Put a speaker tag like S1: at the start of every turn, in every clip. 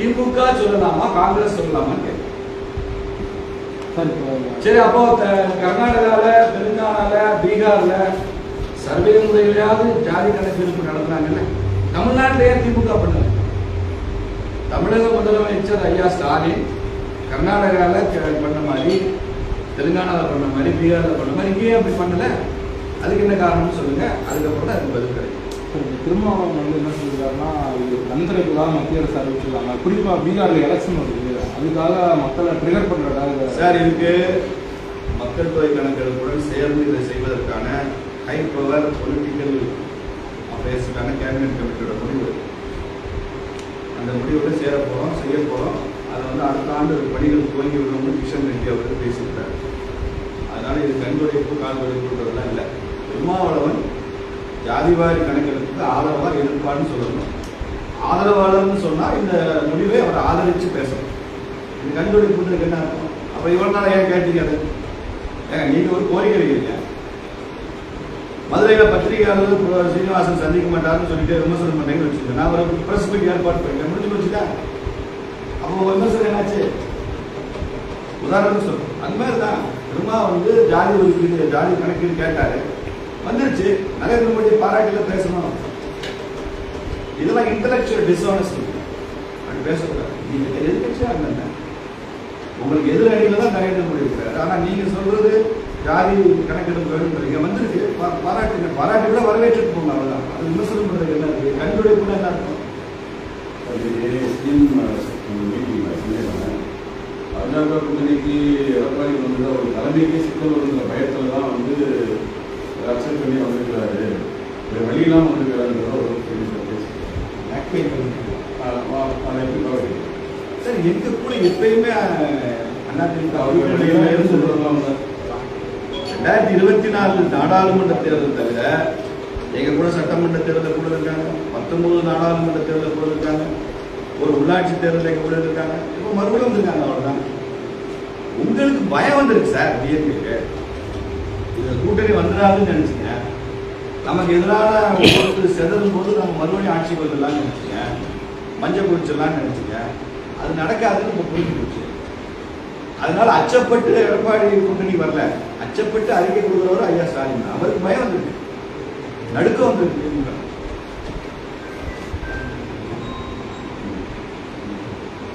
S1: திமுக சொல்லலாமா காங்கிரஸ் கேட்கிறேன்
S2: சார்
S1: அப்போ கர்நாடகால தெலுங்கானால பீகார்ல சர்வே முறையிலாவது ஜாதி கணக்கெடுப்பு நடத்துனாங்கல்ல தமிழ்நாட்டில ஏன் திமுக பண்ணல? தமிழக முதலமைச்சர் ஐயா ஸ்டாலின் கர்நாடகால க- பண்ண மாதிரி தெலுங்கானால பண்ண மாதிரி பீகார்ல பண்ண மாதிரி இங்கேயும் அப்படி பண்ணல. அதுக்கு என்ன காரணம்னு சொல்லுங்க. அதுக்கப்புறம் தான் அதுக்கு பதில் கிடைக்கும்.
S2: சார் திருமாவளவன் வந்து என்ன சொல்லியிருக்காருன்னா இது கண்துடைப்புக்காக மத்திய அரசு அறிவிச்சிருக்காங்க. குறிப்பாக பீகாரில் எலெக்ஷன் வருது. அதுக்காக மக்களை ட்ரிகர் பண்றதுக்காக
S3: சார் இதுக்கு மக்கள் தொகை கணக்கெடுப்புடன் சேர்ந்து இதை செய்வதற்கான ஹை பவர் பொலிட்டிக்கல் அஃபேர்ஸுக்கான கேபினெட் கமிட்டியோட முடிவு. அந்த முடிவோட சேர போகிறோம் செய்ய போகிறோம் அதை வந்து அடுத்த ஆண்டு பணிகள் துவங்கி விடணும்னு கிஷன் ரெட்டி அவர்கள் பேசியிருக்காரு. அதனால் இது கண்துடைப்பு கால் துடைப்புன்றதெல்லாம் இல்லை. திருமாவளவன் ஜாதிவாரி கணக்கெடுப்புக்கு ஆதரவாக இருப்பான்னு சொல்லணும். ஆதரவாளர்னு சொன்னால் இந்த முடிவை அவர் ஆதரித்து பேசணும். இது கண்டுபிடிப்புன்றதுக்கு என்ன அர்த்தம்? அப்போ இவ்வளோ நாள் ஏன் கேட்டீங்க அது? ஏங்க நீங்கள் ஒரு கோரிக்கை வைக்கிறீங்க. மதுரையில் பத்திரிகையாளர் சீனிவாசன் சந்திக்க மாட்டாருன்னு சொல்லிட்டு விமர்சனம் பண்ணீங்கன்னு வச்சுக்கோங்க. நான் ஒரு ப்ரெஸ் மீட் ஏற்பாடு பண்ணிட்டேன். முடிஞ்சு போச்சுதா? அப்போ விமர்சனம் என்னாச்சு? உதாரணம் சொல்லணும் அந்த மாதிரி தான் திரும்ப வந்து ஜாதி ஒதுக்கீடு ஜாதி கணக்கீடு கேட்டாரு. வந்துருச்சு நரேந்திர மோடி பாராட்டில பேசணும் இதெல்லாம் இன்டலெக்சுவல் டிஸ்ஆனஸ்டி அப்படி பேசக்கூடாது நீங்க எதிர்கட்சியா இருந்தாங்க உங்களுக்கு எதிரணியில தான் நரேந்திர மோடி இருக்காரு ஆனா நீங்க சொல்றது ஜாதி கணக்கெடுப்பு வேணும்ன்றீங்க வந்துருக்கு பாராட்டுங்க பாராட்டு கூட வரவேற்றுட்டு போங்க அவ்வளவுதான் அது விமர்சனம் பண்றது என்ன இருக்கு கூட என்ன இருக்கும்
S4: பாஜக கூட்டணிக்கு எடப்பாடி வந்து ஒரு தலைமைக்கு சிக்கல் வருங்கிற பயத்துல தான் வந்து அக்செப்ட் பண்ணி வந்திருக்கிறாரு. வேற வழியெல்லாம் வந்திருக்கிறாருங்கிற ஒரு கேள்வி பேசியிருக்காரு.
S3: blackmail பண்ணிட்டு
S4: ஆஹ் வா- அதை எப்படி பார்க்குறீங்க?
S3: சார் எங்க கூட எப்பயுமே
S4: சொல்றதெல்லாம் இல்லை.
S3: ரெண்டாயிரத்தி இருபத்தி நாலு நாடாளுமன்ற தேர்தல் தவிர எங்க கூட சட்டமன்ற தேர்தல் கூட இருக்காங்க. பத்தொன்பது நாடாளுமன்ற தேர்தல் கூட இருக்காங்க. ஒரு உள்ளாட்சி தேர்தல் எங்க கூட இருக்காங்க. இப்போ மறுபடியும் வந்திருக்காங்க அவ்வளவுதான் உங்களுக்கு பயம் வந்துருக்கு சார் டிஎம்கேக்கு கூட்டணி வந்துடாதுன்னு நினைச்சீங்க. நமக்கு எதிரான ஒருத்தர் செதறும் போது நம்ம மறுபடியும் ஆட்சி வந்துடலாம்னு நினைச்சீங்க. மஞ்சள் குடிச்சிடலாம்னு நினைச்சீங்க. அது நடக்காதுன்னு இப்போ புரிஞ்சு போச்சு. அதனால அச்சப்பட்டு எடப்பாடி கூட்டணி வரல. அச்சப்பட்டு அறிக்கை கொடுக்குறவரும் ஐயா ஸ்டாலின் அவருக்கு பயம் வந்துருக்கு. நடுக்கம் வந்துருக்கு.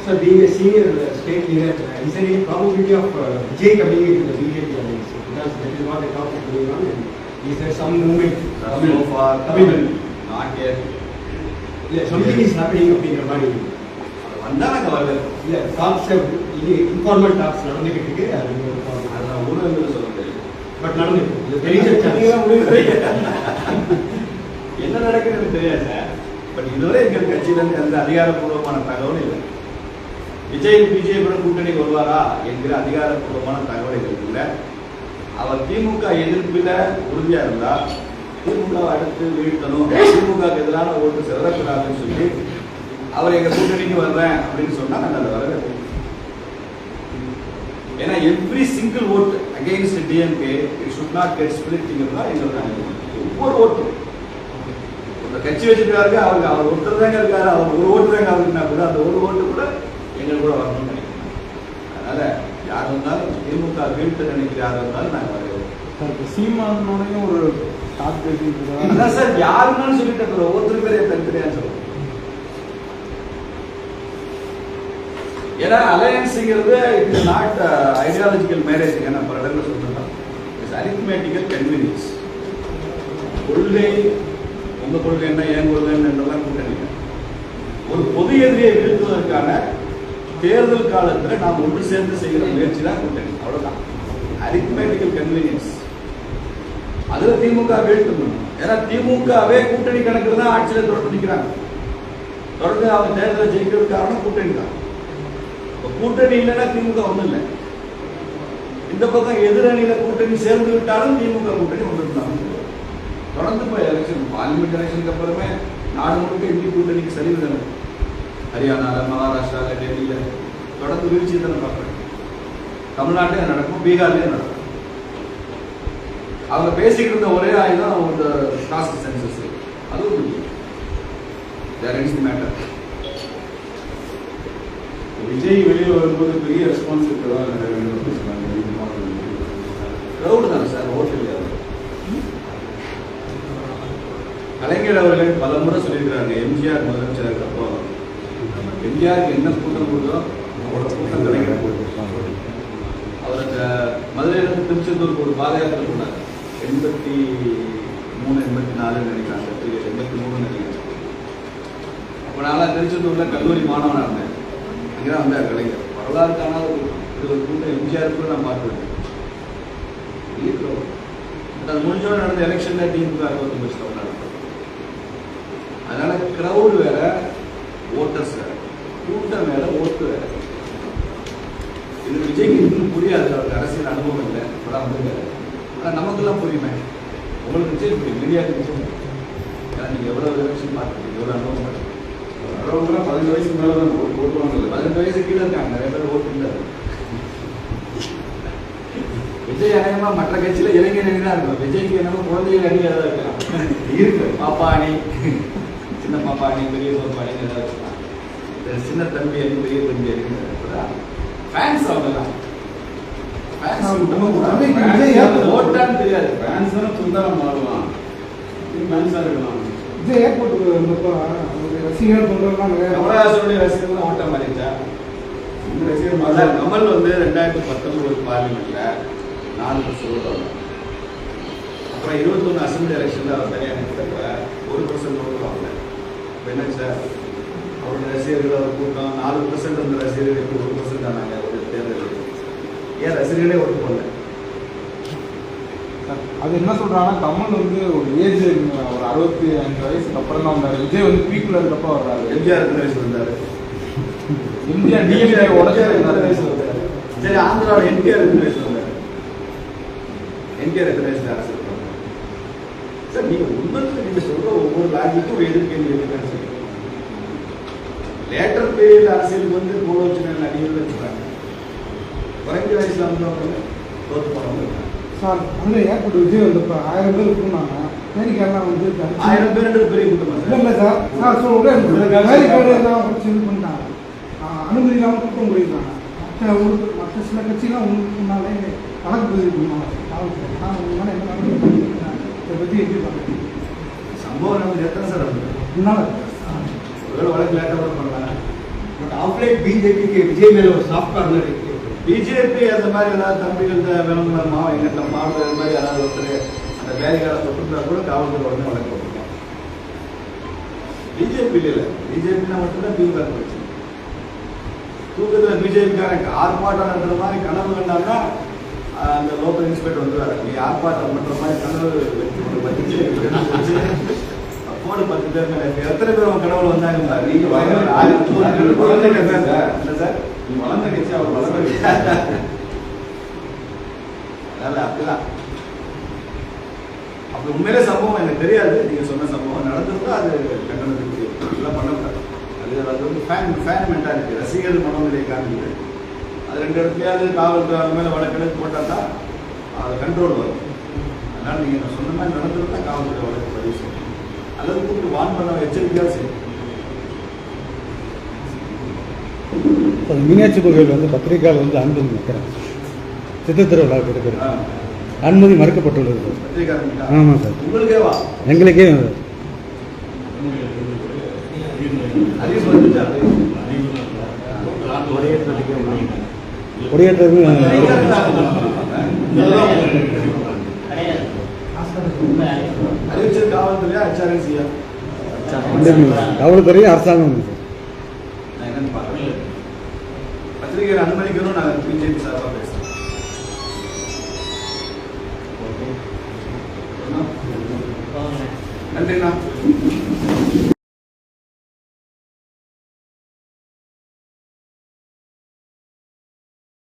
S5: So being a senior uh, state leader, uh, is there any probability of uh, Vijay coming into the BJP alliance? Because that is what the talk is going on. And is there some movement?
S3: So far,
S5: Commitment.
S3: not yet.
S5: Yeah, something is happening அப்படிங்கிற மாதிரி
S3: அவர் வந்தா நாங்க வரல
S5: இல்ல tax informal tax நடந்துகிட்டு இருக்கு அது
S3: நான் ஊடகங்கள் சொல்ல முடியாது
S5: பட் நடந்துட்டு தெரிஞ்ச
S3: என்ன நடக்குதுன்னு தெரியாது பட் இதுவரை எங்க கட்சியில இருந்து எந்த அதிகாரப்பூர்வமான தகவல் இல்லை விஜய் பிஜேபியுடன் கூட்டணி வருவாரா என்கிற அதிகாரப்பூர்வமான தகவல்கள் இல்லை. அவர் திமுக எதிர்ப்பில் உறுதியா இருந்தா திமுக அடுத்து வீழ்த்தணும். திமுக எதிரான ஓட்டு செல்லக்கூடாதுன்னு சொல்லி அவர் எங்க கூட்டணிக்கு வர்றேன் அப்படின்னு சொன்னா நாங்கள் அதை வரவே ஏன்னா every single vote against DMK it should not get ஸ்பிளிட்டிங்கிறது தான் எங்களோட ஒவ்வொரு ஓட்டு ஒரு கட்சி வச்சிருக்காரு அவருக்கு அவர் ஒருத்தர் தாங்க இருக்காரு அவர் ஒரு ஓட்டு தாங்க அவருக்குனா கூட அந்த ஒரு ஓட்டு கூட எங்களுக்கு கூட வரணும்னு நினைக்கிறேன். அதனால யார் வந்தாலும் திமுக வீழ்த்த நினைக்கிற யார் வந்தாலும் நாங்கள் வரவேற்போம்
S2: சார் இப்போ ஒரு டாக் பேசிட்டு
S3: சார் யாருன்னு சொல்லிட்டு அப்புறம் ஒவ்வொருத்தர் பேரையும் தனித்தனியா சொல்லுவோம் ஏன்னா அலையன்ஸுங்கிறது இட்ஸ் நாட் ஐடியாலஜிக்கல் மேரேஜ் நான் பல இடத்துல சொல்றேன் இட்ஸ் அரித்மேட்டிக்கல் கன்வீனியன்ஸ் கொள்கை உங்க கொள்கை என்ன என் கொள்கை என்னெல்லாம் கூட்டணி ஒரு பொது எதிரியை வீழ்த்துவதற்கான தேர்தல் காலத்தில் நாம் ஒன்று சேர்ந்து செய்கிற முயற்சி தான் கூட்டணி. அவ்வளோதான் அரித்மேட்டிக்கல் கன்வீனியன்ஸ் அதில் திமுக வீழ்த்தணும் ஏன்னா திமுகவே கூட்டணி கணக்கில் தான் ஆட்சியில் தொடர்ந்து நிக்கிறாங்க. தொடர்ந்து அவங்க தேர்தலை ஜெயிக்கிறது காரணம் கூட்டணி தான். இப்போ கூட்டணி இல்லைன்னா திமுக ஒன்றும் இல்லை. இந்த பக்கம் எதிரணியில் கூட்டணி சேர்ந்து விட்டாலும் திமுக கூட்டணி ஒன்று தொடர்ந்து போய் எலெக்ஷன் பார்லிமெண்ட் எலெக்ஷனுக்கு அப்புறமே நாடு முழுக்க இந்திய கூட்டணிக்கு சரிவு தானே ஹரியானால மகாராஷ்டிரால டெல்லியில தொடர்ந்து வீழ்ச்சி தானே பார்க்குறேன் தமிழ்நாட்டிலே நடக்கும் பீகார்லயே நடக்கும். அவங்க பேசிக்கிட்டு இருந்த ஒரே ஆயுதம் இந்த காஸ்ட் சென்சஸ் அதுவும் தேர் இஸ் மேட்டர்
S4: விஜய் வெளியே வரும்போது பெரிய ரெஸ்பான்ஸ் மாதிரி.
S3: க்ரௌடு தானே சார் ஓட்டு இல்லையா? கலைஞர் அவர்கள் பல முறை சொல்லியிருக்கிறாங்க எம்ஜிஆர் முதலமைச்சருக்கு அப்புறம் எம்ஜிஆருக்கு என்ன கூட்டம் கொடுத்தோ அவரோட கூட்டம் கிடைக்கிற கொடுத்தாங்க. அவர் அந்த மதுரையிலிருந்து திருச்செந்தூருக்கு ஒரு பாத யாத்திரை போனார். எண்பத்தி மூணு எண்பத்தி நாலு நினைக்கிறாங்க எண்பத்தி மூணு நினைக்கிறேன். அப்போ நான் திருச்செந்தூரில் கல்லூரி மாணவனாக இருந்தேன். அங்கே தான் வந்தார் கலைஞர் வரலாறுக்கான ஒரு இது ஒரு கூட்டம் எம்ஜிஆர் கூட நான் பார்த்துருக்கேன் அது முடிஞ்சோட நடந்த எலெக்ஷன்ல டிமுக அறுபத்தொம்பது ஸ்டவ் நடக்கும் அதனால கிரவுட் வேற ஓட்டர்ஸ் வேற கூட்டம் வேற ஓட்டு வேற இது விஜய்க்கு இன்னும் புரியாது. அவருக்கு அரசியல் அனுபவம் இல்லை. படம் வந்திருக்காரு. ஆனால் நமக்கெல்லாம் புரியுமே? உங்களுக்கு விஜய் புரியும். மீடியாவுக்கு விஜய் ஏன்னா நீங்கள் எவ்வளோ எலெக்ஷன் பார்த்துருக்கீங்க எவ்வளோ அனுபவம் பார்த்துருக்கீங்க.
S4: பதினஞ்சு வயசுக்கு மேலே தான் ஓட்டு
S3: பதினஞ்சு வயசு கீழே இருக்காங்க. நிறைய பேர் ஓட்டு இல்லை. விஜய் அநேகமா மற்ற கட்சியில இளைஞர் அணி தான் இருக்கும். விஜய்க்கு என்னமோ குழந்தைகள் அணி ஏதாவது இருக்கலாம் இருக்கு. பாப்பா அணி சின்ன பாப்பா அணி பெரிய பாப்பா அணி ஏதாவது இருக்கலாம் சின்ன தம்பி அணி பெரிய தம்பி அணி ஃபேன்ஸ்
S2: ஏன்
S3: ஓட்டான்னு தெரியாது.
S4: ஃபேன்ஸ் தானே சுந்தரம் மாறலாம் ஃபேன்ஸாக இருக்கலாம்.
S2: விஜய் ஏர்போர்ட் வந்தப்போ நிறைய
S3: கமலஹாசனுடைய ரசிகர்கள் ஓட்ட மாறிச்சா
S4: இந்த ரசிகர் மாதிரி
S3: கமல் வந்து ரெண்டாயிரத்தி பத்தொன்பது பார்லிமெண்ட்ல நாலு பர்சன்ட் ஓட்டு வாங்கினார். அப்புறம் இருபத்தொன்று அசம்பிளி எலெக்ஷன்ல அவர் தனியாக நிற்கிறப்ப ஒரு பர்சன்ட் ஓட்டு வாங்கல. என்ன சார்? அவருடைய ரசிகர்கள் அவர் கூட்டம் நாலு பர்சன்ட் அந்த ரசிகர்கள் எப்படி ஒரு பர்சன்ட் ஆனாங்க ஒரு தேர்தல் ஏன் ரசிகர்களே ஓட்டு போடல?
S2: அது என்ன சொல்றாங்கன்னா கமல் வந்து ஒரு ஏஜ் ஒரு அறுபத்தி அஞ்சு வயசுக்கு அப்புறம் தான் வந்தாரு. விஜய் வந்து பீக்ல இருக்கப்ப வர்றாரு.
S3: எம்ஜிஆர் எத்தனை வயசு வந்தாரு?
S2: எம்ஜிஆர் டிஎம்கே
S3: எம்ஜிஆர் எத்தனை வயசு வந்தாரு? சரி ஆந்திராவில் என்டிஆர் எத்தனை வயசு வந்தாரு? என்டிஆர் எத்தனை அரசியல் பண்ணாரு? சார் நீங்க உண்மையில நீங்க சொல்ற ஒவ்வொரு லாஜிக்கும் ஒரு எதிர்கேள்வி லேட்டர் பீரியட் அரசியலுக்கு வந்து வச்சு நடிகர்கள் வச்சுருக்காங்க குறைஞ்ச வயசுல வந்தவங்க தோத்து போனவங்க இருக்காங்க.
S2: சார் அந்த ஏர்போர்ட் விஜய் வந்தப்ப ஆயிரம் பேர் இருந்தாங்க வேடிக்கையெல்லாம் வந்து
S3: ஆயிரம் பேர் பெரிய கூட்டமா
S2: இல்ல இல்ல
S3: சார்.
S2: சார் வேலைக்காடு எல்லாம் வச்சு இது பண்ணிட்டாங்க ஆஹ் அனுமதி இல்லாமல் கூட்டம் முடியிருக்காங்க மற்ற ஊருக்கு மற்ற சில கட்சிலாம் உங்களுக்கு முன்னாலே கணக்கு பதிவு பண்ணுவாங்க. ஆனால் என்ன எடுத்திருக்காங்க? இதை பற்றி எப்படி பார்க்குறீங்க?
S3: சம்பவம் நமக்கு எத்தனை சார்
S2: முன்னால
S3: ஒருவேளை வழக்கு லேட்டாக கூட பண்ணலாம்.
S5: பட் ஆஃப்லைன் பிஜேபிக்கு விஜய் மேலே ஒரு சாஃப்ட் கார்னர் இருக்கு.
S3: பிஜேபி அந்த மாதிரி ஏதாவது தம்பிகள் வேணும் மாவ எங்கள் மாவட்டம் அது மாதிரி யாராவது ஒருத்தர் அந்த வேலைக்கார தொட்டுருந்தா கூட காவல்துறை உடனே வழக்கு பிஜேபி இல்லை பிஜேபினா மட்டும்தான் தூக்கம் போச்சு தூக்கத்தில் பிஜேபிக்காரன் ஆர்ப்பாட்டம் நடத்துற மாதிரி கனவு கண்டாங்கன்னா அந்த லோக்கல் இன்ஸ்பெக்டர் வந்துடுவார் நீ ஆர்ப்பாட்டம் பண்ணுற மாதிரி கனவு வச்சு கோடு பத்து பேர் வச்சு, இருக்கு. எத்தனை பேர் உங்க கடவுள் வந்தாங்க சார்
S4: நீங்க வளர்ந்த-
S3: ஆயிரத்தி நூறு
S4: வளர்ந்த கட்சி சார்.
S3: என்ன சார்.
S4: நீ வளர்ந்த கட்சி அவர் வளர்ந்த கட்சி.
S3: அதனால அப்படிலாம் அப்படி உண்மையிலே சம்பவம் எனக்கு தெரியாது. நீங்க சொன்ன சம்பவம் நடந்திருந்தா அது கண்டனத்துக்கு இதெல்லாம் பண்ணக்கூடாது. அது அது வந்து ஃபேன் ஃபேன் மென்டாலிட்டி ரசிகர் மனநிலையை காமிக்குது அது ரெண்டு இடத்துலயாவது காவல்துறை அவங்க மேல வழக்கெடுத்து போட்டா தான் அது கண்ட்ரோல் வரும். அதனால நீங்க சொன்ன மாதிரி நடந்திருந்தா காவல்துறை வழக்கு பதிவு செய்யும். அல்லது கூப்பிட்டு வான் பண்ண எச்சரிக்கையாக செய்யணும்
S6: அது மீனாட்சி கோவில் வந்து பத்திரிகையாளர் வந்து அனுமதி நிற்கிறேன் சித்திர திருவிழாவுக்கு இருக்கிறது
S3: ஆ,
S6: அனுமதி மறுக்கப்பட்டுள்ளது? ஆமாம் சார் எங்களுக்கே
S3: வந்துச்சா அறிவிச்சது காவல்துறையா ஹெச்ஆர்என்சியா
S6: காவல்துறையும் அரசாங்கம் வந்து சார்
S3: நான் என்னன்னு பார்க்கறேன் பத்திரிகையை அனுமதிக்கணும் நான் பிஜேபி சார்பாக பேசுறேன். நன்றிண்ணா.